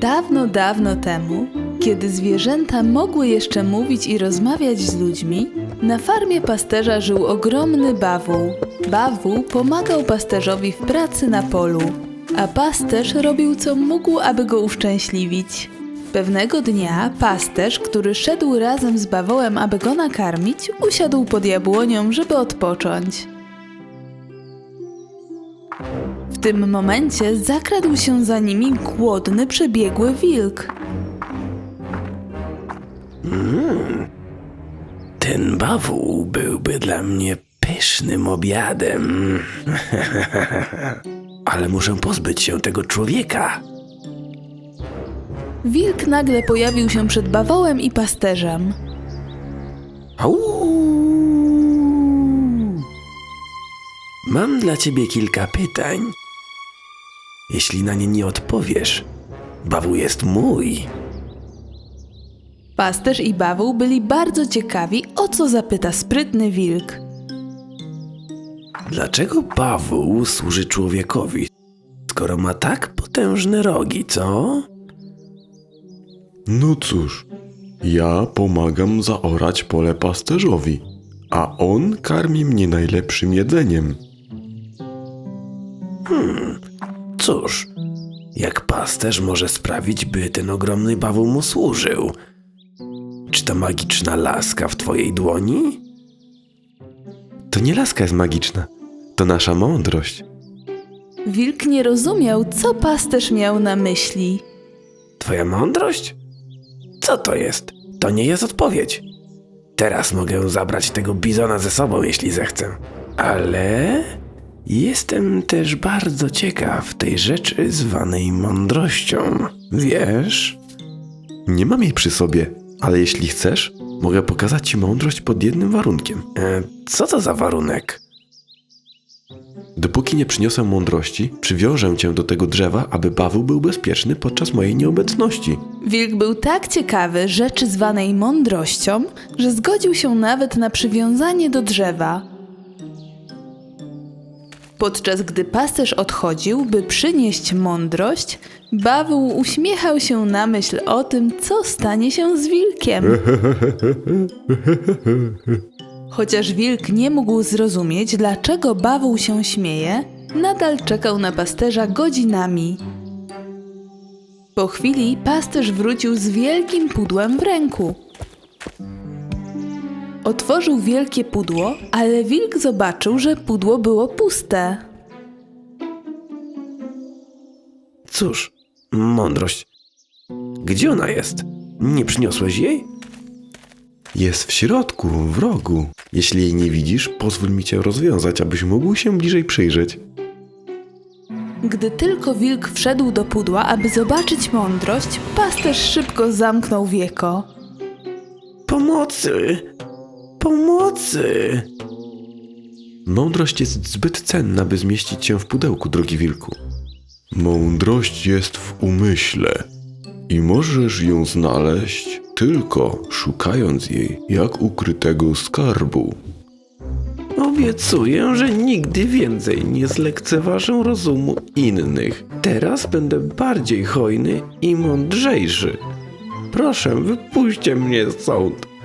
Dawno, dawno temu, kiedy zwierzęta mogły jeszcze mówić i rozmawiać z ludźmi, na farmie pasterza żył ogromny bawół. Bawół pomagał pasterzowi w pracy na polu, a pasterz robił co mógł, aby go uszczęśliwić. Pewnego dnia pasterz, który szedł razem z bawołem, aby go nakarmić, usiadł pod jabłonią, żeby odpocząć. W tym momencie zakradł się za nimi głodny, przebiegły wilk. Ten bawół byłby dla mnie pysznym obiadem. Ale muszę pozbyć się tego człowieka. Wilk nagle pojawił się przed bawołem i pasterzem. Au! Mam dla ciebie kilka pytań. Jeśli na nie nie odpowiesz, bawół jest mój. Pasterz i bawół byli bardzo ciekawi, o co zapyta sprytny wilk. Dlaczego bawół służy człowiekowi, skoro ma tak potężne rogi, co? No cóż, ja pomagam zaorać pole pasterzowi, a on karmi mnie najlepszym jedzeniem. Cóż, jak pasterz może sprawić, by ten ogromny bawół mu służył? Czy to magiczna laska w twojej dłoni? To nie laska jest magiczna, to nasza mądrość. Wilk nie rozumiał, co pasterz miał na myśli. Twoja mądrość? Co to jest? To nie jest odpowiedź. Teraz mogę zabrać tego bizona ze sobą, jeśli zechcę. Ale jestem też bardzo ciekaw tej rzeczy zwanej mądrością. Wiesz? Nie mam jej przy sobie, ale jeśli chcesz, mogę pokazać ci mądrość pod jednym warunkiem. E, co to za warunek? Dopóki nie przyniosę mądrości, przywiążę cię do tego drzewa, aby bawu był bezpieczny podczas mojej nieobecności. Wilk był tak ciekawy rzeczy zwanej mądrością, że zgodził się nawet na przywiązanie do drzewa. Podczas gdy pasterz odchodził, by przynieść mądrość, bawoł uśmiechał się na myśl o tym, co stanie się z wilkiem. Chociaż wilk nie mógł zrozumieć, dlaczego bawoł się śmieje, nadal czekał na pasterza godzinami. Po chwili pasterz wrócił z wielkim pudłem w ręku. Otworzył wielkie pudło, ale wilk zobaczył, że pudło było puste. Cóż, mądrość. Gdzie ona jest? Nie przyniosłeś jej? Jest w środku, w rogu. Jeśli jej nie widzisz, pozwól mi cię rozwiązać, abyś mógł się bliżej przyjrzeć. Gdy tylko wilk wszedł do pudła, aby zobaczyć mądrość, pasterz szybko zamknął wieko. Pomocy! Pomocy! Mądrość jest zbyt cenna, by zmieścić się w pudełku, drogi wilku. Mądrość jest w umyśle i możesz ją znaleźć tylko szukając jej jak ukrytego skarbu. Obiecuję, że nigdy więcej nie zlekceważę rozumu innych. Teraz będę bardziej hojny i mądrzejszy. Proszę, wypuśćcie mnie stąd.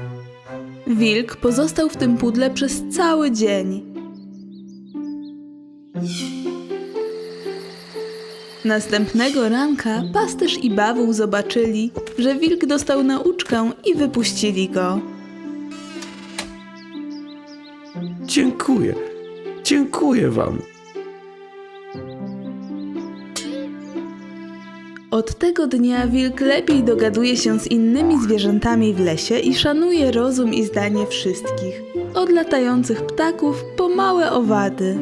Wilk pozostał w tym pudle przez cały dzień. Następnego ranka pasterz i bawół zobaczyli, że wilk dostał nauczkę i wypuścili go. Dziękuję. Dziękuję wam. Od tego dnia wilk lepiej dogaduje się z innymi zwierzętami w lesie i szanuje rozum i zdanie wszystkich, od latających ptaków po małe owady.